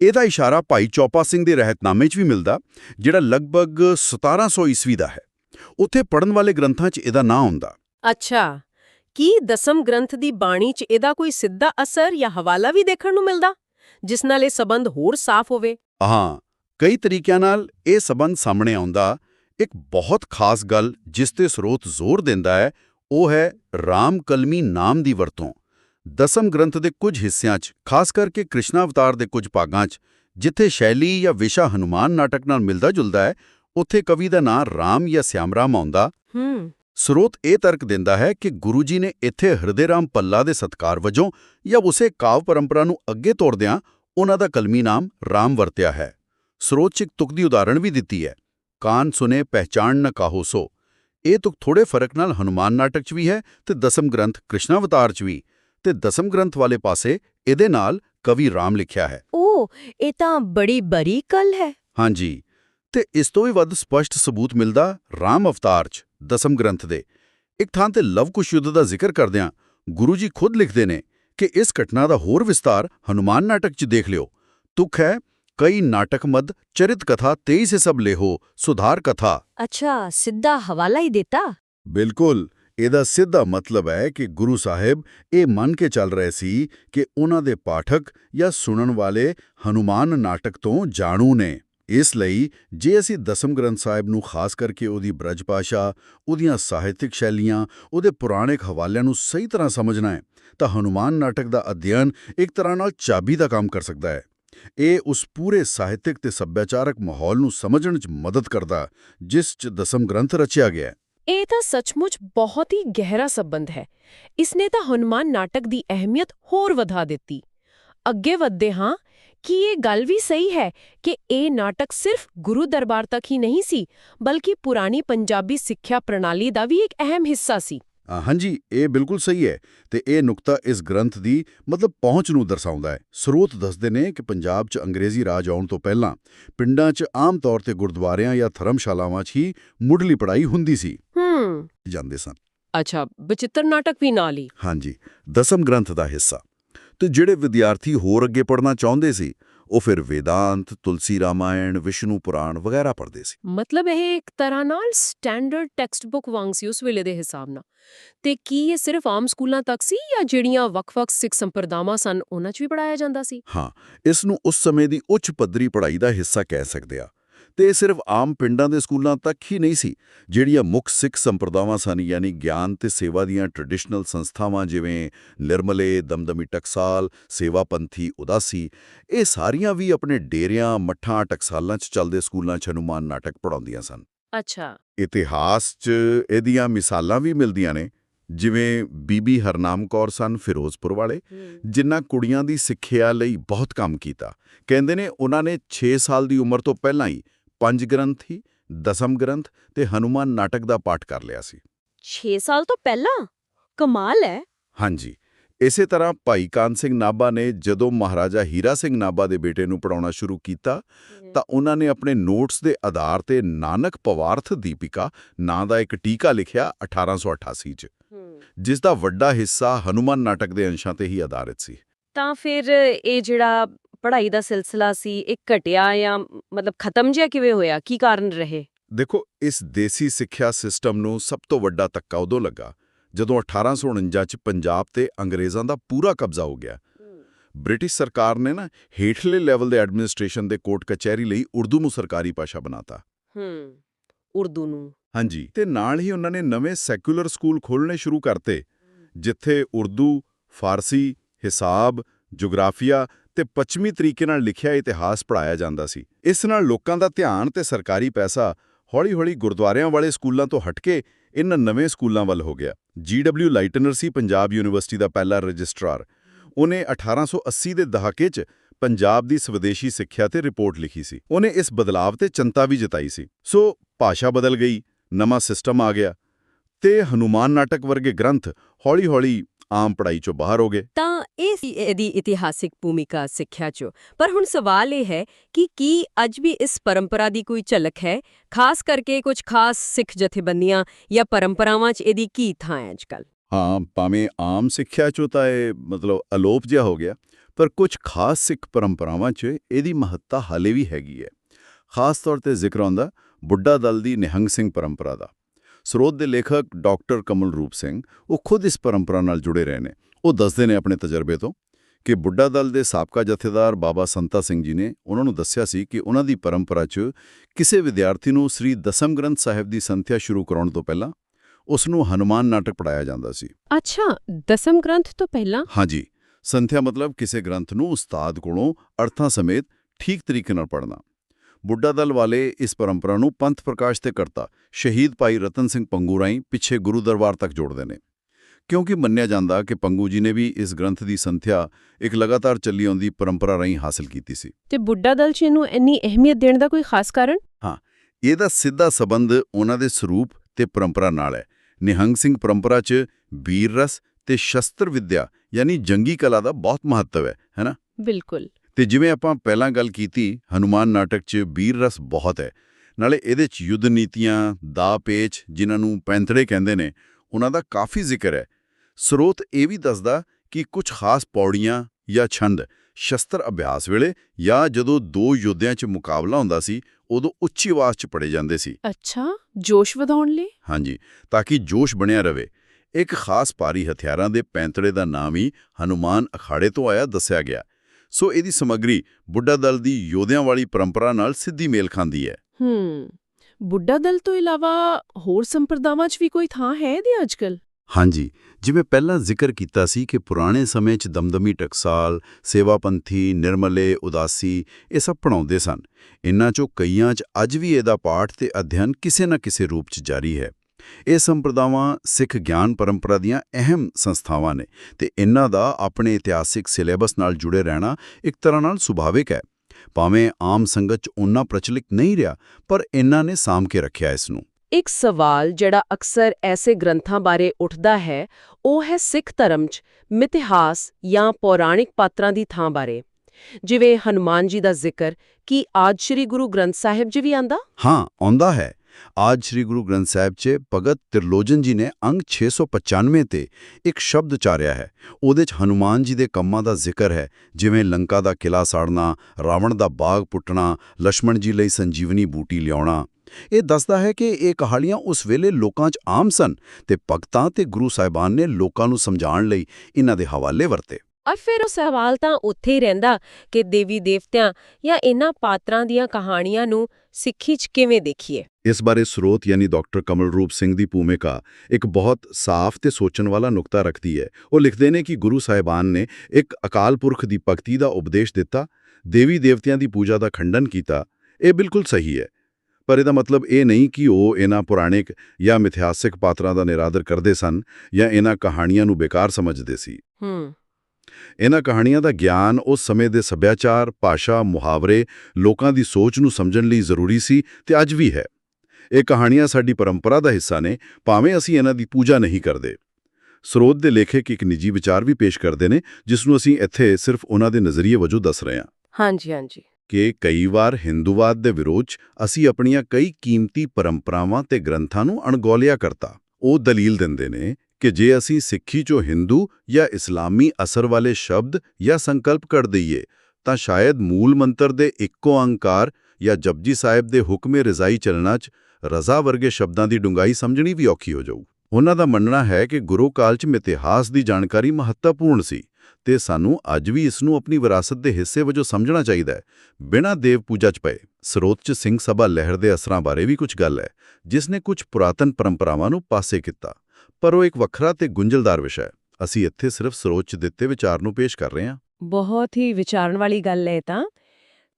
ਇਹਦਾ ਇਸ਼ਾਰਾ ਭਾਈ ਚੌਪਾ ਸਿੰਘ ਦੇ ਰਹਿਤਨਾਮੇ 'ਚ ਵੀ ਮਿਲਦਾ, ਜਿਹੜਾ ਲਗਭਗ 1700 ਈਸਵੀ ਦਾ ਹੈ। ਉੱਥੇ ਪੜਨ ਵਾਲੇ ਗ੍ਰੰਥਾਂ 'ਚ ਇਹਦਾ ਨਾਂ ਹੁੰਦਾ। ਅੱਛਾ, ਕੀ ਦਸਮ ਗ੍ਰੰਥ ਦੀ ਬਾਣੀ 'ਚ ਇਹਦਾ ਕੋਈ ਸਿੱਧਾ ਅਸਰ ਜਾਂ ਹਵਾਲਾ ਵੀ ਦੇਖਣ ਨੂੰ ਮਿਲਦਾ, ਜਿਸ ਨਾਲ ਇਹ ਸਬੰਧ ਹੋਰ ਸਾਫ਼ ਹੋਵੇ? ਹਾਂ ਕਈ ਤਰੀਕਿਆਂ ਨਾਲ ਇਹ ਸਬੰਧ ਸਾਹਮਣੇ ਆਉਂਦਾ। ਇੱਕ ਬਹੁਤ ਖਾਸ ਗੱਲ ਜਿਸ ਤੇ ਸਰੋਤ ਜ਼ੋਰ ਦਿੰਦਾ ਹੈ ਉਹ ਹੈ ਰਾਮ ਕਲਮੀ ਨਾਮ ਦੀ ਵਰਤੋਂ। ਦਸਮ ਗ੍ਰੰਥ ਦੇ ਕੁਝ ਹਿੱਸਿਆਂ 'ਚ ਖਾਸ ਕਰਕੇ ਕ੍ਰਿਸ਼ਨਾ ਅਵਤਾਰ ਦੇ ਕੁਝ ਭਾਗਾਂ 'ਚ ਜਿੱਥੇ ਸ਼ੈਲੀ ਜਾਂ ਵਿਸ਼ਾ ਹਨੂਮਾਨ ਨਾਟਕ ਨਾਲ ਮਿਲਦਾ ਜੁਲਦਾ ਹੈ ਉੱਥੇ ਕਵੀ ਦਾ ਨਾਂ ਰਾਮ ਜਾਂ ਸਿਆਮਰਾਮ ਆਉਂਦਾ। ਹੂੰ। ਸਰੋਤ ਇਹ ਤਰਕ ਦਿੰਦਾ ਹੈ ਕਿ ਗੁਰੂ ਜੀ ਨੇ ਇੱਥੇ ਹਿਰਦੇਰਾਮ ਪੱਲਾ ਦੇ ਸਤਕਾਰ ਵਜੋਂ ਜਾਂ ਉਸੇ ਕਾਵ ਪਰੰਪਰਾ ਨੂੰ ਅੱਗੇ ਤੋਰਦਿਆਂ ਉਹਨਾਂ ਦਾ ਕਲਮੀ ਨਾਮ ਰਾਮ ਵਰਤਿਆ ਹੈ। ਸਰੋਤ 'ਚ ਇੱਕ ਤੁਕ ਦੀ ਉਦਾਹਰਣ ਵੀ ਦਿੱਤੀ ਹੈ। ਕਾਨ ਸੁਨੇ ਪਹਿਚਾਨ ਨ ਕਾਹੋ ਸੋ। ਇਹ ਤੁਕ ਥੋੜੇ ਫ਼ਰਕ ਨਾਲ ਹਨੂਮਾਨ ਨਾਟਕ 'ਚ ਵੀ ਹੈ ਤੇ ਦਸਮ ਗ੍ਰੰਥ ਕ੍ਰਿਸ਼ਨਾਵਤਾਰ 'ਚ ਵੀ। ਤੇ ਦਸਮ ਗ੍ਰੰਥ ਵਾਲੇ ਪਾਸੇ ਇਹਦੇ ਨਾਲ ਕਵੀ ਰਾਮ ਲਿਖਿਆ ਹੈ। ਓ ਇਹ ਤਾਂ ਬੜੀ ਬਰੀ ਗੱਲ ਹੈ। ਹਾਂਜੀ। ਤੇ ਇਸ ਤੋਂ ਵੀ ਵੱਧ ਸਪਸ਼ਟ ਸਬੂਤ ਮਿਲਦਾ ਰਾਮ ਅਵਤਾਰ 'ਚ ਦਸਮ ਗ੍ਰੰਥ ਦੇ। ਇੱਕ ਥਾਂ ਤੇ ਲਵ-ਕੁਸ਼ ਯੁੱਧ ਦਾ ਜ਼ਿਕਰ ਕਰਦਿਆਂ ਗੁਰੂ ਜੀ ਖੁਦ ਲਿਖਦੇ ਨੇ ਕਿ ਇਸ ਘਟਨਾ ਦਾ ਹੋਰ ਵਿਸਤਾਰ ਹਨੂਮਾਨ ਨਾਟਕ 'ਚ ਦੇਖ ਲਿਓ। ਤੁਕ ਹੈ ਕਈ ਨਾਟਕ ਮਦ ਚਰਿਤ ਕਥਾ 23 ਸੇ ਸਭ ਲੇਹੋ ਸੁਧਾਰ ਕਥਾ। ਅੱਛਾ ਸਿੱਧਾ ਹਵਾਲਾ ਹੀ ਦਿੱਤਾ? ਬਿਲਕੁਲ ਇਹਦਾ ਸਿੱਧਾ ਮਤਲਬ ਹੈ ਕਿ ਗੁਰੂ ਸਾਹਿਬ ਇਹ ਮੰਨ ਕੇ ਚੱਲ ਰਹੇ ਸੀ ਕਿ ਉਹਨਾਂ ਦੇ ਪਾਠਕ ਜਾਂ ਸੁਣਨ ਵਾਲੇ ਹਨੂਮਾਨ ਨਾਟਕ ਤੋਂ ਜਾਣੂ ਨੇ। ਇਸ ਲਈ ਜੇ ਅਸੀਂ ਦਸਮ ਗ੍ਰੰਥ ਸਾਹਿਬ ਨੂੰ ਖਾਸ ਕਰਕੇ ਉਹਦੀ ਬ੍ਰਜ ਭਾਸ਼ਾ ਉਹਦੀਆਂ ਸਾਹਿਤਿਕ ਸ਼ੈਲੀਆਂ ਉਹਦੇ ਪੁਰਾਣਿਕ ਹਵਾਲਿਆਂ ਨੂੰ ਸਹੀ ਤਰ੍ਹਾਂ ਸਮਝਣਾ ਹੈ ਤਾਂ ਹਨੂਮਾਨ ਨਾਟਕ ਦਾ ਅਧਿਐਨ ਇੱਕ ਤਰ੍ਹਾਂ ਨਾਲ ਚਾਬੀ ਦਾ ਕੰਮ ਕਰ ਸਕਦਾ ਹੈ। ਇਹ ਉਸ ਪੂਰੇ ਸਾਹਿਤਿਕ ਤੇ ਸੱਭਿਆਚਾਰਕ ਮਾਹੌਲ ਨੂੰ ਸਮਝਣ 'ਚ ਮਦਦ ਕਰਦਾ, ਜਿਸ 'ਚ ਦਸਮ ਗ੍ਰੰਥ ਰਚਿਆ ਗਿਆ ਹੈ। ਇਹ ਤਾਂ ਸੱਚਮੁੱਚ ਬਹੁਤ ਹੀ ਗਹਿਰਾ ਸੰਬੰਧ ਹੈ। ਇਸਨੇ ਤਾਂ ਹਨੂਮਾਨ ਨਾਟਕ ਦੀ ਅਹਿਮੀਅਤ ਹੋਰ ਵਧਾ ਦਿੱਤੀ। ਅੱਗੇ ਵਧਦੇ ਹਾਂ, ਕਿ ਇਹ ਗੱਲ ਵੀ ਸਹੀ ਹੈ ਕਿ ਇਹ ਨਾਟਕ ਸਿਰਫ ਗੁਰੂ ਦਰਬਾਰ ਤੱਕ ਹੀ ਨਹੀਂ ਸੀ, ਬਲਕਿ ਪੁਰਾਣੀ ਪੰਜਾਬੀ ਸਿੱਖਿਆ ਪ੍ਰਣਾਲੀ ਦਾ ਵੀ ਇੱਕ ਅਹਿਮ ਹਿੱਸਾ ਸੀ? ਹਾਂਜੀ ਇਹ ਬਿਲਕੁਲ ਸਹੀ ਹੈ ਤੇ ਇਹ ਨੁਕਤਾ ਇਸ ਗ੍ਰੰਥ ਦੀ ਮਤਲਬ ਪਹੁੰਚ ਨੂੰ ਦਰਸਾਉਂਦਾ ਹੈ। ਸਰੋਤ ਦੱਸਦੇ ਨੇ ਕਿ ਪੰਜਾਬ 'ਚ ਅੰਗਰੇਜ਼ੀ ਰਾਜ ਆਉਣ ਤੋਂ ਪਹਿਲਾਂ ਪਿੰਡਾਂ 'ਚ ਆਮ ਤੌਰ ਤੇ ਗੁਰਦੁਆਰਿਆਂ ਜਾਂ ਧਰਮਸ਼ਾਲਾਵਾਂ 'ਚ ਹੀ ਮੁੱਢਲੀ ਪੜ੍ਹਾਈ ਹੁੰਦੀ ਸੀ। ਹੂੰ। ਜਾਂਦੇ ਸਨ। ਅੱਛਾ ਬਚਿੱਤਰ ਨਾਟਕ ਵੀ ਨਾਲ ਹੀ। ਹਾਂਜੀ ਦਸਮ ਗ੍ਰੰਥ ਦਾ ਹਿੱਸਾ। ਤੇ ਜਿਹੜੇ ਵਿਦਿਆਰਥੀ ਹੋਰ ਅੱਗੇ ਪੜ੍ਹਨਾ ਚਾਹੁੰਦੇ ਸੀ ਉਹ ਫਿਰ ਵੇਦਾਂਤ ਤੁਲਸੀ ਰਾਮਾਇਣ ਵਿਸ਼ਨੂੰ ਪੁਰਾਣ ਵਗੈਰਾ ਪੜ੍ਹਦੇ ਸੀ। ਮਤਲਬ ਇਹ ਇੱਕ ਤਰ੍ਹਾਂ ਨਾਲ ਸਟੈਂਡਰਡ ਟੈਕਸਟ ਬੁੱਕ ਵਾਂਗ ਸੀ ਉਸ ਵੇਲੇ ਦੇ ਹਿਸਾਬ ਨਾਲ। ਤੇ ਕੀ ਇਹ ਸਿਰਫ ਆਮ ਸਕੂਲਾਂ ਤੱਕ ਸੀ ਜਾਂ ਜਿਹੜੀਆਂ ਵੱਖ-ਵੱਖ ਸਿੱਖ ਸੰਪਰਦਾਵਾਂ ਸਨ ਉਹਨਾਂ 'ਚ ਵੀ ਪੜਾਇਆ ਜਾਂਦਾ ਸੀ? ਹਾਂ ਇਸ ਨੂੰ ਉਸ ਸਮੇਂ ਦੀ ਉੱਚ ਪੱਧਰੀ ਪੜ੍ਹਾਈ ਦਾ ਹਿੱਸਾ ਕਹਿ ਸਕਦੇ ਆ। ਤੇ ਇਹ ਸਿਰਫ ਆਮ ਪਿੰਡਾਂ ਦੇ ਸਕੂਲਾਂ ਤੱਕ ਹੀ ਨਹੀਂ ਸੀ ਜਿਹੜੀਆਂ ਮੁੱਖ ਸਿੱਖ ਸੰਪਰਦਾਵਾਂ ਸਨ ਯਾਨੀ ਗਿਆਨ ਤੇ ਸੇਵਾ ਦੀਆਂ ਟ੍ਰੈਡੀਸ਼ਨਲ ਸੰਸਥਾਵਾਂ ਜਿਵੇਂ ਨਿਰਮਲੇ ਦਮਦਮੀ ਟਕਸਾਲ ਸੇਵਾਪੰਥੀ ਉਦਾਸੀ ਇਹ ਸਾਰੀਆਂ ਵੀ ਆਪਣੇ ਡੇਰਿਆਂ ਮੱਠਾਂ ਟਕਸਾਲਾਂ 'ਚ ਚੱਲਦੇ ਸਕੂਲਾਂ 'ਚ ਹਨੂਮਾਨ ਨਾਟਕ ਪੜਾਉਂਦੀਆਂ ਸਨ। ਅੱਛਾ। ਇਤਿਹਾਸ 'ਚ ਇਹਦੀਆਂ ਮਿਸਾਲਾਂ ਵੀ ਮਿਲਦੀਆਂ ਨੇ ਜਿਵੇਂ ਬੀਬੀ ਹਰਨਾਮ ਕੌਰ ਸਨ ਫਿਰੋਜ਼ਪੁਰ ਵਾਲੇ ਜਿਨ੍ਹਾਂ ਕੁੜੀਆਂ ਦੀ ਸਿੱਖਿਆ ਲਈ ਬਹੁਤ ਕੰਮ ਕੀਤਾ। ਕਹਿੰਦੇ ਨੇ ਉਹਨਾਂ ਨੇ 6 ਸਾਲ ਦੀ ਉਮਰ ਤੋਂ ਪਹਿਲਾਂ ਹੀ ਪੰਜ ਗ੍ਰੰਥੀ ਦਸਮ ਗ੍ਰੰਥ ਤੇ ਹਨੂਮਾਨ ਨਾਟਕ ਦਾ ਪਾਠ ਕਰ ਲਿਆ ਸੀ। 6 ਸਾਲ ਤੋਂ ਪਹਿਲਾਂ? ਕਮਾਲ ਹੈ। ਹਾਂਜੀ। ਇਸੇ ਤਰ੍ਹਾਂ ਭਾਈ ਕਾਨ ਸਿੰਘ ਨਾਭਾ ਨੇ ਜਦੋਂ ਮਹਾਰਾਜਾ ਹੀਰਾ ਸਿੰਘ ਨਾਭਾ ਦੇ ਬੇਟੇ ਨੂੰ ਪੜਾਉਣਾ ਸ਼ੁਰੂ ਕੀਤਾ ਤਾਂ ਉਹਨਾਂ ਨੇ ਆਪਣੇ ਨੋਟਸ ਦੇ ਆਧਾਰ ਤੇ ਨਾਨਕ ਪਵਾਰਥ ਦੀਪਿਕਾ ਨਾਂ ਦਾ ਇੱਕ ਟੀਕਾ ਲਿਖਿਆ 1888 'ਚ ਜਿਸ ਦਾ ਵੱਡਾ ਹਿੱਸਾ ਹਨੂਮਾਨ ਨਾਟਕ ਦੇ ਅੰਸ਼ਾਂ ਤੇ ਹੀ ਆਧਾਰਿਤ ਸੀ। ਤਾਂ ਫਿਰ ਇਹ ਜਿਹੜਾ ਪੜ੍ਹਾਈ ਦਾ ਸਿਲਸਿਲਾ ਸੀ ਇਹ ਘਟਿਆ ਜਾਂ ਮਤਲਬ ਖਤਮ ਜਿਹਾ ਕਿਵੇਂ ਹੋਇਆ? ਕੀ ਕਾਰਨ ਰਹੇ? ਦੇਖੋ ਇਸ ਦੇਸੀ ਸਿੱਖਿਆ ਸਿਸਟਮ ਨੂੰ ਸਭ ਤੋਂ ਵੱਡਾ ਧੱਕਾ ਉਦੋਂ ਲੱਗਾ ਜਦੋਂ 1849 ਚ ਪੰਜਾਬ ਤੇ ਅੰਗਰੇਜ਼ਾਂ ਦਾ ਪੂਰਾ ਕਬਜ਼ਾ ਹੋ ਗਿਆ। ਬ੍ਰਿਟਿਸ਼ ਸਰਕਾਰ ਨੇ ਨਾ ਹੇਠਲੇ ਲੈਵਲ ਦੇ ਐਡਮਿਨਿਸਟ੍ਰੇਸ਼ਨ ਦੇ ਕੋਰਟ ਕਚਹਿਰੀ ਲਈ ਉਰਦੂ ਨੂੰ ਸਰਕਾਰੀ ਭਾਸ਼ਾ ਬਣਾਤਾ। ਹੂੰ ਉਰਦੂ ਨੂੰ। ਹਾਂਜੀ ਤੇ ਨਾਲ ਹੀ ਉਹਨਾਂ ਨੇ ਨਵੇਂ ਸੈਕੂਲਰ ਸਕੂਲ ਖੋਲ੍ਹਣੇ ਸ਼ੁਰੂ ਕਰਤੇ ਜਿੱਥੇ ਉਰਦੂ ਫਾਰਸੀ ਹਿਸਾਬ ਜੁਗਰਾਫੀਆ ਤੇ ਪੱਛਮੀ ਤਰੀਕੇ ਨਾਲ ਲਿਖਿਆ ਇਤਿਹਾਸ ਪੜਾਇਆ ਜਾਂਦਾ ਸੀ। ਇਸ ਨਾਲ ਲੋਕਾਂ ਦਾ ਧਿਆਨ ਤੇ ਸਰਕਾਰੀ ਪੈਸਾ ਹੌਲੀ-ਹੌਲੀ ਗੁਰਦੁਆਰਿਆਂ ਵਾਲੇ ਸਕੂਲਾਂ ਤੋਂ ਹਟ ਕੇ ਇਹਨਾਂ ਨਵੇਂ ਸਕੂਲਾਂ ਵੱਲ ਹੋ ਗਿਆ। ਜੀਡਬਲਿਊ ਲਾਈਟਨਰ ਸੀ, ਪੰਜਾਬ ਯੂਨੀਵਰਸਿਟੀ ਦਾ ਪਹਿਲਾ ਰਜਿਸਟਰਾਰ। ਉਹਨੇ 1880 ਦੇ ਦਹਾਕੇ 'ਚ ਪੰਜਾਬ ਦੀ ਸਵਦੇਸ਼ੀ ਸਿੱਖਿਆ ਤੇ ਰਿਪੋਰਟ ਲਿਖੀ ਸੀ। ਉਹਨੇ ਇਸ ਬਦਲਾਵ ਤੇ ਚਿੰਤਾ ਵੀ ਜਤਾਈ ਸੀ। ਸੋ ਭਾਸ਼ਾ ਬਦਲ ਗਈ, ਨਵਾਂ ਸਿਸਟਮ ਆ ਗਿਆ ਤੇ ਹਨੂਮਾਨ ਨਾਟਕ ਵਰਗੇ ਗ੍ਰੰਥ ਹੌਲੀ-ਹੌਲੀ ਆਮ ਪੜਾਈ 'ਚੋਂ ਬਾਹਰ ਹੋ ਗਏ। ਤਾਂ ਇਹ ਸੀ ਇਹਦੀ ਇਤਿਹਾਸਿਕ ਭੂਮਿਕਾ ਸਿੱਖਿਆ 'ਚ। ਪਰ ਹੁਣ ਸਵਾਲ ਇਹ ਹੈ ਕਿ ਕੀ ਅੱਜ ਵੀ ਇਸ ਪਰੰਪਰਾ ਦੀ ਕੋਈ ਝਲਕ ਹੈ? ਖਾਸ ਕਰਕੇ ਕੁਝ ਖਾਸ ਸਿੱਖ ਜਥੇਬੰਦੀਆਂ ਜਾਂ ਪਰੰਪਰਾਵਾਂ 'ਚ ਇਹਦੀ ਕੀ ਥਾਂ ਹੈ ਅੱਜਕੱਲ ਹਾਂ ਭਾਵੇਂ ਆਮ ਸਿੱਖਿਆ 'ਚੋਂ ਤਾਂ ਇਹ ਮਤਲਬ ਅਲੋਪ ਜਿਹਾ ਹੋ ਗਿਆ ਪਰ ਕੁਝ ਖਾਸ ਸਿੱਖ ਪਰੰਪਰਾਵਾਂ 'ਚ ਇਹਦੀ ਮਹੱਤਤਾ ਹਾਲੇ ਵੀ ਹੈਗੀ ਹੈ। ਖਾਸ ਤੌਰ ਤੇ ਜ਼ਿਕਰ ਆਉਂਦਾ ਬੁੱਢਾ ਦਲ ਦੀ ਨਿਹੰਗ ਸਿੰਘ ਪਰੰਪਰਾ ਦਾ। ਸਰੋਤ ਦੇ ਲੇਖਕ ਡਾਕਟਰ ਕਮਲ ਰੂਪ ਸਿੰਘ ਉਹ ਖੁਦ ਇਸ ਪਰੰਪਰਾ ਨਾਲ ਜੁੜੇ ਰਹੇ ਨੇ। ਉਹ ਦੱਸਦੇ ਨੇ ਆਪਣੇ ਤਜਰਬੇ ਤੋਂ ਕਿ ਬੁੱਢਾ ਦਲ ਦੇ ਸਾਬਕਾ ਜਥੇਦਾਰ ਬਾਬਾ ਸੰਤਾ ਸਿੰਘ ਜੀ ਨੇ ਉਹਨਾਂ ਨੂੰ ਦੱਸਿਆ ਸੀ ਕਿ ਉਹਨਾਂ ਦੀ ਪਰੰਪਰਾ 'ਚ ਕਿਸੇ ਵਿਦਿਆਰਥੀ ਨੂੰ ਸ੍ਰੀ ਦਸਮ ਗ੍ਰੰਥ ਸਾਹਿਬ ਦੀ ਸੰਥਿਆ ਸ਼ੁਰੂ ਕਰਾਉਣ ਤੋਂ ਪਹਿਲਾਂ ਉਸ ਨੂੰ ਹਨੂਮਾਨ ਨਾਟਕ ਪੜਾਇਆ ਜਾਂਦਾ ਸੀ। ਅੱਛਾ ਦਸਮ ਗ੍ਰੰਥ ਤੋਂ ਪਹਿਲਾਂ? ਹਾਂਜੀ ਸੰਥਿਆ ਮਤਲਬ ਕਿਸੇ ਗ੍ਰੰਥ ਨੂੰ ਉਸਤਾਦ ਕੋਲੋਂ ਅਰਥਾਂ ਸਮੇਤ ਠੀਕ ਤਰੀਕੇ ਨਾਲ ਪੜ੍ਹਨਾ। ਬੁੱਢਾ ਦਲ ਵਾਲੇ ਇਸ ਪਰੰਪਰਾ ਨੂੰ ਪੰਥ ਪ੍ਰਕਾਸ਼ ਤੇ ਕਰਤਾ। ਸ਼ਹੀਦ ਭਾਈ ਰਤਨ ਸਿੰਘ ਪੰਗੂ ਰਾਹੀਂ ਪਿੱਛੇ ਗੁਰੂ ਦਰਬਾਰ ਤੱਕ ਜੋੜਦੇ ਨੇ। ਕਿਉਂਕਿ ਮੰਨਿਆ ਜਾਂਦਾ ਕਿ ਪੰਗੂ ਜੀ ਨੇ ਵੀ ਇਸ ਗ੍ਰੰਥ ਦੀ ਸੰਥਿਆ ਇੱਕ ਲਗਾਤਾਰ ਚੱਲੀ ਆਉਂਦੀ ਪਰੰਪਰਾ ਰਾਹੀਂ ਹਾਸਲ ਕੀਤੀ ਸੀ। ਤੇ ਬੁੱਢਾ ਦਲ ਚ ਇਹਨੂੰ ਇੰਨੀ ਅਹਿਮੀਅਤ ਦੇਣ ਦਾ ਕੋਈ ਖਾਸ ਕਾਰਨ? ਇਹਦਾ ਸਿੱਧਾ ਸਬੰਧ ਉਹਨਾਂ ਦੇ ਸਰੂਪ ਤੇ ਪਰੰਪਰਾ ਨਾਲ ਹੈ। ਨਿਹੰਗ ਸਿੰਘ ਪਰੰਪਰਾ 'ਚ ਵੀਰ ਰਸ ਤੇ ਸ਼ਸਤਰ ਵਿੱਦਿਆ ਯਾਨੀ ਜੰਗੀ ਕਲਾ ਦਾ ਬਹੁਤ ਮਹੱਤਵ ਹੈ ਹੈਨਾ ਬਿਲਕੁਲ। ਤੇ ਜਿਵੇਂ ਆਪਾਂ ਪਹਿਲਾਂ ਗੱਲ ਕੀਤੀ ਹਨੂਮਾਨ ਨਾਟਕ 'ਚ ਵੀਰ ਰਸ ਬਹੁਤ ਹੈ। ਨਾਲੇ ਇਹਦੇ 'ਚ ਯੁੱਧ ਨੀਤੀਆਂ ਦਾ ਪੇਚ ਜਿਨ੍ਹਾਂ ਨੂੰ ਪੈਂਤੜੇ ਕਹਿੰਦੇ ਨੇ ਉਹਨਾਂ ਦਾ ਕਾਫੀ ਜ਼ਿਕਰ ਹੈ। ਸਰੋਤ ਇਹ ਵੀ ਦੱਸਦਾ ਕਿ ਕੁਝ ਖਾਸ ਪੌੜੀਆਂ ਜਾਂ ਛੰਦ ਸ਼ਸਤਰ ਅਭਿਆਸ ਵੇਲੇ ਜਾਂ ਜਦੋਂ ਦੋ ਯੋਧਿਆਂ 'ਚ ਮੁਕਾਬਲਾ ਹੁੰਦਾ ਸੀ ਉਦੋਂ ਉੱਚੀ ਆਵਾਜ਼ 'ਚ ਪੜੇ ਜਾਂਦੇ ਸੀ। ਅੱਛਾ ਜੋਸ਼ ਵਧਾਉਣ ਲਈ? ਹਾਂਜੀ ਤਾਂ ਕਿ ਜੋਸ਼ ਬਣਿਆ ਰਵੇ। ਇੱਕ ਖਾਸ ਭਾਰੀ ਹਥਿਆਰਾਂ ਦੇ ਪੈਂਤੜੇ ਦਾ ਨਾਮ ਹੀ ਹਨੂਮਾਨ ਅਖਾੜੇ ਤੋਂ ਆਇਆ ਦੱਸਿਆ ਗਿਆ। ਸੋ ਇਹਦੀ ਸਮੱਗਰੀ ਬੁੱਢਾ ਦਲ ਦੀ ਯੋਧਿਆਂ ਵਾਲੀ ਪਰੰਪਰਾ ਨਾਲ ਸਿੱਧੀ ਮੇਲ ਖਾਂਦੀ ਹੈ। ਹੂੰ ਬੁੱਢਾ ਦਲ ਤੋਂ ਇਲਾਵਾ ਹੋਰ ਸੰਪਰਦਾਵਾਂ 'ਚ ਵੀ ਕੋਈ ਥਾਂ ਹੈ ਇਹਦੀ ਅੱਜਕੱਲ ਹਾਂਜੀ ਜਿਵੇਂ ਪਹਿਲਾਂ ਜ਼ਿਕਰ ਕੀਤਾ ਸੀ ਕਿ ਪੁਰਾਣੇ ਸਮੇਂ 'ਚ ਦਮਦਮੀ ਟਕਸਾਲ ਸੇਵਾਪੰਥੀ ਨਿਰਮਲੇ ਉਦਾਸੀ ਇਹ ਸਭ ਪੜਾਉਂਦੇ ਸਨ। ਇਨ੍ਹਾਂ 'ਚੋਂ ਕਈਆਂ 'ਚ ਅੱਜ ਵੀ ਇਹਦਾ ਪਾਠ ਤੇ ਅਧਿਐਨ ਕਿਸੇ ਨਾ ਕਿਸੇ ਰੂਪ 'ਚ ਜਾਰੀ ਹੈ। ਇਹ ਸੰਪਰਦਾਵਾਂ ਸਿੱਖ ਗਿਆਨ ਪਰੰਪਰਾ ਦੀਆਂ ਅਹਿਮ ਸੰਸਥਾਵਾਂ ਨੇ ਤੇ ਇਨ੍ਹਾਂ ਦਾ ਆਪਣੇ ਇਤਿਹਾਸਿਕ ਸਿਲੇਬਸ ਨਾਲ ਜੁੜੇ ਰਹਿਣਾ ਇੱਕ ਤਰ੍ਹਾਂ ਨਾਲ ਸੁਭਾਵਿਕ ਹੈ। ਭਾਵੇਂ ਆਮ ਸੰਗਤ 'ਚ ਉਨਾ ਪ੍ਰਚਲਿਤ ਨਹੀਂ ਰਿਹਾ ਪਰ ਇਨ੍ਹਾਂ ਨੇ ਸਾਂਭ ਕੇ ਰੱਖਿਆ ਇਸ ਨੂੰ। ਇੱਕ ਸਵਾਲ ਜਿਹੜਾ ਅਕਸਰ ਐਸੇ ਗ੍ਰੰਥਾਂ ਬਾਰੇ ਉੱਠਦਾ ਹੈ ਉਹ ਹੈ ਸਿੱਖ ਧਰਮ 'ਚ ਮਿਥਿਹਾਸ ਜਾਂ ਪੌਰਾਣਿਕ ਪਾਤਰਾਂ ਦੀ ਥਾਂ ਬਾਰੇ। ਜਿਵੇਂ ਹਨੂਮਾਨ ਜੀ ਦਾ ਜ਼ਿਕਰ ਕੀ ਆਜ ਸ੍ਰੀ ਗੁਰੂ ਗ੍ਰੰਥ ਸਾਹਿਬ ਜੀ ਵੀ ਆਂਦਾ? ਹਾਂ ਆਉਂਦਾ ਹੈ। ਅੱਜ ਸ੍ਰੀ ਗੁਰੂ ਗ੍ਰੰਥ ਸਾਹਿਬ 'ਚ ਭਗਤ ਤਿਰਲੋਚਨ ਜੀ ਨੇ ਅੰਗ 695 ਤੇ ਇੱਕ ਸ਼ਬਦ ਚਾਰਿਆ ਹੈ ਉਹਦੇ 'ਚ ਹਨੂਮਾਨ ਜੀ ਦੇ ਕੰਮਾਂ ਦਾ ਜ਼ਿਕਰ ਹੈ ਜਿਵੇਂ ਲੰਕਾ ਦਾ ਕਿਲਾ ਸਾੜਨਾ ਰਾਵਣ ਦਾ ਬਾਗ ਪੁੱਟਣਾ ਲక్ష్మణ ਜੀ ਲਈ ਸੰਜੀਵਨੀ ਬੂਟੀ ਲਿਆਉਣਾ ਇਹ ਦੱਸਦਾ ਹੈ ਕਿ ਇਹ ਕਹਾਣੀਆਂ ਉਸ ਵੇਲੇ ਲੋਕਾਂ 'ਚ ਆਮ ਸਨ ਤੇ ਭਗਤਾਂ ਤੇ ਗੁਰੂ ਸਾਹਿਬਾਨ ਨੇ ਲੋਕਾਂ ਨੂੰ ਸਮਝਾਉਣ ਲਈ ਇਹਨਾਂ ਦੇ ਹਵਾਲੇ ਵਰਤੇ ਔਰ ਫਿਰ ਉਹ ਸਵਾਲ ਤਾਂ ਉੱਥੇ ਹੀ ਰਹਿੰਦਾ ਕਿ ਦੇਵੀ ਦੇਵਤਿਆਂ ਜਾਂ ਇਹਨਾਂ ਪਾਤਰਾਂ ਦੀਆਂ ਕਹਾਣੀਆਂ ਨੂੰ ਸਿੱਖੀ 'ਚ ਕਿਵੇਂ ਦੇਖੀਏ? ਇਸ ਬਾਰੇ ਸਰੋਤ ਯਾਨੀ ਡਾਕਟਰ ਕਮਲਰੂਪ ਸਿੰਘ ਦੀ ਭੂਮਿਕਾ ਇੱਕ ਬਹੁਤ ਸਾਫ਼ ਤੇ ਸੋਚਣ ਵਾਲਾ ਨੁਕਤਾ ਰੱਖਦੀ ਹੈ। ਉਹ ਲਿਖਦੇ ਨੇ ਕਿ ਗੁਰੂ ਸਾਹਿਬਾਨ ਨੇ ਇੱਕ ਅਕਾਲ ਪੁਰਖ ਦੀ ਭਗਤੀ ਦਾ ਉਪਦੇਸ਼ ਦਿੱਤਾ ਦੇਵੀ ਦੇਵਤਿਆਂ ਦੀ ਪੂਜਾ ਦਾ ਖੰਡਨ ਕੀਤਾ। ਇਹ ਬਿਲਕੁਲ ਸਹੀ ਹੈ। ਪਰ ਇਹਦਾ ਮਤਲਬ ਇਹ ਨਹੀਂ ਕਿ ਉਹ ਇਹਨਾਂ ਪੁਰਾਣਿਕ ਜਾਂ ਮਿਥਿਹਾਸਿਕ ਪਾਤਰਾਂ ਦਾ ਨਿਰਾਦਰ ਕਰਦੇ ਸਨ ਜਾਂ ਇਹਨਾਂ ਕਹਾਣੀਆਂ ਨੂੰ ਬੇਕਾਰ ਸਮਝਦੇ ਸੀ। ਹੂੰ। ਇਹਨਾਂ ਕਹਾਣੀਆਂ ਦਾ ਗਿਆਨ ਉਸ ਸਮੇਂ ਦੇ ਸੱਭਿਆਚਾਰ ਭਾਸ਼ਾ ਮੁਹਾਵਰੇ ਲੋਕਾਂ ਦੀ ਸੋਚ ਨੂੰ ਸਮਝਣ ਲਈ ਜ਼ਰੂਰੀ ਸੀ ਤੇ ਅੱਜ ਵੀ ਹੈ। ਇਹ ਕਹਾਣੀਆਂ ਸਾਡੀ ਪਰੰਪਰਾ ਦਾ ਹਿੱਸਾ ਨੇ ਭਾਵੇਂ ਅਸੀਂ ਇਹਨਾਂ ਦੀ ਪੂਜਾ ਨਹੀਂ ਕਰਦੇ। ਸਰੋਤ ਦੇ ਲੇਖਕ ਇੱਕ ਨਿੱਜੀ ਵਿਚਾਰ ਵੀ ਪੇਸ਼ ਕਰਦੇ ਨੇ ਜਿਸ ਨੂੰ ਅਸੀਂ ਇੱਥੇ ਸਿਰਫ ਉਹਨਾਂ ਦੇ ਨਜ਼ਰੀਏ ਵਜੋਂ ਦੱਸ ਰਹੇ ਹਾਂ। ਹਾਂਜੀ ਹਾਂਜੀ। ਕਿ ਕਈ ਵਾਰ ਹਿੰਦੂਵਾਦ ਦੇ ਵਿਰੋਧ 'ਚ ਅਸੀਂ ਆਪਣੀਆਂ ਕਈ ਕੀਮਤੀ ਪਰੰਪਰਾਵਾਂ ਤੇ ਗ੍ਰੰਥਾਂ ਨੂੰ ਅਣਗੌਲਿਆ ਕਰਤਾ। ਉਹ ਦਲੀਲ ਦਿੰਦੇ ਨੇ ਕਿ ਜੇ ਅਸੀਂ ਸਿੱਖੀ 'ਚੋਂ ਹਿੰਦੂ ਜਾਂ ਇਸਲਾਮੀ ਅਸਰ ਵਾਲੇ ਸ਼ਬਦ ਜਾਂ ਸੰਕਲਪ ਕਰ ਦਈਏ, ਤਾਂ ਸ਼ਾਇਦ ਮੂਲ ਮੰਤਰ ਦੇ ਇੱਕੋ ਅੰਕਾਰ ਜਾਂ ਜਪਜੀ ਸਾਹਿਬ ਦੇ ਹੁਕਮੇ ਰਜ਼ਾਈ ਚਲਣਾ 'ਚ ਰਜ਼ਾ ਵਰਗੇ ਸ਼ਬਦਾਂ ਦੀ ਡੂੰਘਾਈ ਸਮਝਣੀ ਵੀ ਔਖੀ ਹੋ ਜਾਊ। ਉਹਨਾਂ ਦਾ ਮੰਨਣਾ ਹੈ ਕਿ ਗੁਰੂ ਕਾਲ 'ਚ ਮਿਥਿਹਾਸ ਦੀ ਜਾਣਕਾਰੀ ਮਹੱਤਵਪੂਰਨ ਸੀ ਤੇ ਸਾਨੂੰ ਅੱਜ ਵੀ ਇਸ ਨੂੰ ਆਪਣੀ ਵਿਰਾਸਤ ਦੇ ਹਿੱਸੇ ਵਜੋਂ ਸਮਝਣਾ ਚਾਹੀਦਾ ਹੈ। ਬਿਨਾਂ ਦੇਵ ਪੂਜਾ 'ਚ ਪਏ ਸਰੋਤ 'ਚ ਸਿੰਘ ਸਭਾ ਲਹਿਰ ਦੇ ਅਸਰਾਂ ਬਾਰੇ ਵੀ ਕੁਝ ਗੱਲ ਹੈ, ਜਿਸ ਨੇ ਕੁਝ ਪੁਰਾਤਨ ਪਰੰਪਰਾਵਾਂ ਨੂੰ ਪਾਸੇ ਕੀਤਾ। ਪਰ ਉਹ ਇੱਕ ਵੱਖਰਾ ਤੇ ਗੁੰਝਲਦਾਰ ਵਿਸ਼ਾ ਹੈ। ਅਸੀਂ ਇੱਥੇ ਸਿਰਫ ਸਰੋਤ 'ਚ ਦਿੱਤੇ ਵਿਚਾਰ ਨੂੰ ਪੇਸ਼ ਕਰ ਰਹੇ ਹਾਂ। ਬਹੁਤ ਹੀ ਵਿਚਾਰਨ ਵਾਲੀ ਗੱਲ ਹੈ ਤਾਂ।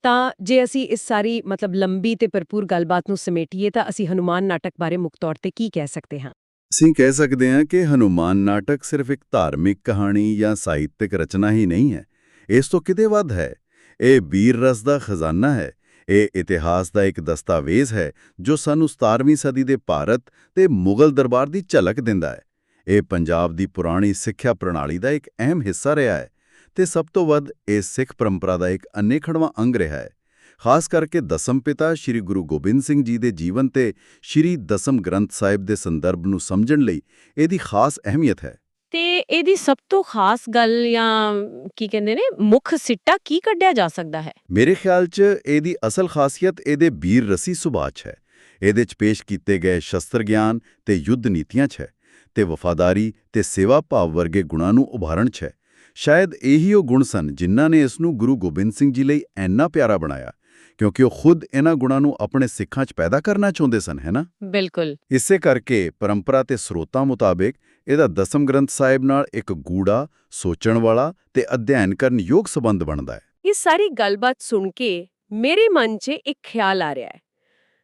ਤਾਂ ਜੇ ਅਸੀਂ ਇਸ ਸਾਰੀ ਮਤਲਬ ਲੰਬੀ ਤੇ ਭਰਪੂਰ ਗੱਲਬਾਤ ਨੂੰ ਸਮੇਟੀਏ ਤਾਂ ਅਸੀਂ ਹਨੂਮਾਨ ਨਾਟਕ ਬਾਰੇ ਮੁੱਖ ਤੌਰ ਤੇ ਕੀ ਕਹਿ ਸਕਦੇ ਹਾਂ? ਅਸੀਂ ਕਹਿ ਸਕਦੇ ਹਾਂ ਕਿ ਹਨੂਮਾਨ ਨਾਟਕ ਸਿਰਫ ਇੱਕ ਧਾਰਮਿਕ ਕਹਾਣੀ ਜਾਂ ਸਾਹਿਤਿਕ ਰਚਨਾ ਹੀ ਨਹੀਂ ਹੈ। ਇਸ ਤੋਂ ਕਿਤੇ ਵੱਧ ਹੈ। ਇਹ ਵੀਰ ਰਸ ਦਾ ਖਜ਼ਾਨਾ ਹੈ। ਇਹ ਇਤਿਹਾਸ ਦਾ ਇੱਕ ਦਸਤਾਵੇਜ਼ ਹੈ ਜੋ ਸਾਨੂੰ 17ਵੀਂ ਸਦੀ ਦੇ ਭਾਰਤ ਤੇ ਮੁਗਲ ਦਰਬਾਰ ਦੀ ਝਲਕ ਦਿੰਦਾ ਹੈ। ਇਹ ਪੰਜਾਬ ਦੀ ਪੁਰਾਣੀ ਸਿੱਖਿਆ ਪ੍ਰਣਾਲੀ ਦਾ ਇੱਕ ਅਹਿਮ ਹਿੱਸਾ ਰਿਹਾ ਹੈ ਤੇ ਸਭ ਤੋਂ ਵੱਧ ਇਹ ਸਿੱਖ ਪਰੰਪਰਾ ਦਾ ਇੱਕ ਅਨੇਖੜਵਾਂ ਅੰਗ ਰਿਹਾ ਹੈ। ਖਾਸ ਕਰਕੇ ਦਸਮ ਪਿਤਾ ਸ੍ਰੀ ਗੁਰੂ ਗੋਬਿੰਦ ਸਿੰਘ ਜੀ ਦੇ ਜੀਵਨ ਤੇ ਸ੍ਰੀ ਦਸਮ ਗ੍ਰੰਥ ਸਾਹਿਬ ਦੇ ਸੰਦਰਭ ਨੂੰ ਸਮਝਣ ਲਈ ਇਹਦੀ ਖਾਸ ਅਹਿਮੀਅਤ ਹੈ। ਤੇ ਇਹਦੀ ਸਭ ਤੋਂ ਖਾਸ ਗੱਲ ਜਾਂ ਕੀ ਕਹਿੰਦੇ ਨੇ ਮੁੱਖ ਸਿੱਟਾ ਕੀ ਕੱਢਿਆ ਜਾ ਸਕਦਾ ਹੈ? ਮੇਰੇ ਖਿਆਲ 'ਚ ਇਹਦੀ ਅਸਲ ਖਾਸੀਅਤ ਇਹਦੇ ਵੀਰ ਰਸੀ ਸੁਭਾਅ 'ਚ ਹੈ। ਇਹਦੇ 'ਚ ਪੇਸ਼ ਕੀਤੇ ਗਏ ਸ਼ਸਤਰ ਗਿਆਨ ਤੇ ਯੁੱਧ ਨੀਤੀਆਂ 'ਚ ਹੈ ਤੇ ਵਫਾਦਾਰੀ ਤੇ ਸੇਵਾ ਭਾਵ ਵਰਗੇ ਗੁਣਾਂ ਨੂੰ ਉਭਾਰਨ 'ਚ ਹੈ। ਸ਼ਾਇਦ ਇਹੀ ਉਹ ਗੁਣ ਸਨ ਜਿਨ੍ਹਾਂ ਨੇ ਇਸ ਨੂੰ ਗੁਰੂ ਗੋਬਿੰਦ ਸਿੰਘ ਜੀ ਲਈ ਇੰਨਾ ਪਿਆਰਾ ਬਣਾਇਆ ਕਿਉਂਕਿ ਉਹ ਖੁਦ ਇਹਨਾਂ ਗੁਣਾਂ ਨੂੰ ਆਪਣੇ ਸਿੱਖਾਂ 'ਚ ਪੈਦਾ ਕਰਨਾ ਚਾਹੁੰਦੇ ਸਨ ਹੈ ਨਾ? ਬਿਲਕੁਲ। ਇਸੇ ਕਰਕੇ ਪਰੰਪਰਾ ਤੇ ਸਰੋਤਾਂ ਮੁਤਾਬਕ ਇਹਦਾ ਦਸਮ ਗ੍ਰੰਥ ਸਾਹਿਬ ਨਾਲ ਇੱਕ ਗੂੜਾ, ਸੋਚਣ ਵਾਲਾ ਤੇ ਅਧਿਐਨ ਕਰਨ ਯੋਗ ਸਬੰਧ ਬਣਦਾ ਹੈ। ਇਹ ਸਾਰੀ ਗੱਲਬਾਤ ਸੁਣ ਕੇ ਮੇਰੇ ਮਨ 'ਚ ਇੱਕ ਖਿਆਲ ਆ ਰਿਹਾ ਹੈ।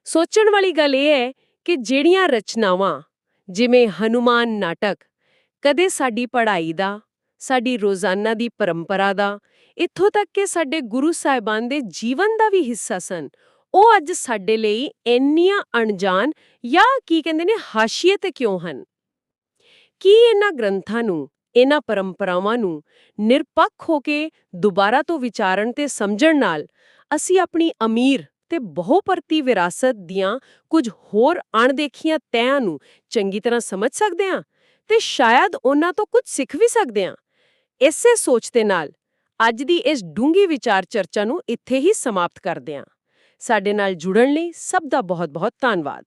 ਸੋਚਣ ਵਾਲੀ ਗੱਲ ਇਹ ਹੈ ਕਿ ਜਿਹੜੀਆਂ ਰਚਨਾਵਾਂ, ਜਿਵੇਂ ਹਨੂਮਾਨ ਨਾਟਕ, ਕਦੇ ਸਾਡੀ ਪੜ੍ਹਾਈ ਦਾ, ਸਾਡੀ ਰੋਜ਼ਾਨਾ ਦੀ ਪਰੰਪਰਾ ਦਾ, ਇੱਥੋਂ ਤੱਕ ਕਿ ਸਾਡੇ ਗੁਰੂ ਸਾਹਿਬਾਨ ਦੇ ਜੀਵਨ ਦਾ ਵੀ ਹਿੱਸਾ ਸਨ, ਉਹ ਅੱਜ ਸਾਡੇ ਲਈ ਇੰਨੀਆਂ ਅਣਜਾਣ ਜਾਂ ਕੀ ਕਹਿੰਦੇ ਨੇ ਹਾਸ਼ੀਏ ਤੇ ਕਿਉਂ ਹਨ? ਕੀ ਇਹਨਾਂ ਗ੍ਰੰਥਾਂ ਨੂੰ, ਇਹਨਾਂ ਪਰੰਪਰਾਵਾਂ ਨੂੰ ਨਿਰਪੱਖ ਹੋ ਕੇ ਦੁਬਾਰਾ ਤੋਂ ਵਿਚਾਰਨ ਤੇ ਸਮਝਣ ਨਾਲ ਅਸੀਂ ਆਪਣੀ ਅਮੀਰ ਤੇ ਬਹੁਪਰਤੀ ਵਿਰਾਸਤ ਦੀਆਂ ਕੁਝ ਹੋਰ ਅਣਦੇਖੀਆਂ ਤੈਆਂ ਨੂੰ ਚੰਗੀ ਤਰ੍ਹਾਂ ਸਮਝ ਸਕਦੇ ਹਾਂ ਤੇ ਸ਼ਾਇਦ ਉਹਨਾਂ ਤੋਂ ਕੁਝ ਸਿੱਖ ਵੀ ਸਕਦੇ ਹਾਂ? ਇਸੇ ਸੋਚ ਦੇ ਨਾਲ ਅੱਜ ਦੀ ਇਸ ਡੂੰਗੀ ਵਿਚਾਰ ਚਰਚਾ ਨੂੰ ਇੱਥੇ ਹੀ ਸਮਾਪਤ ਕਰਦੇ ਹਾਂ। ਸਾਡੇ ਨਾਲ ਜੁੜਨ ਲਈ ਸਭ ਦਾ ਬਹੁਤ-ਬਹੁਤ ਧੰਨਵਾਦ।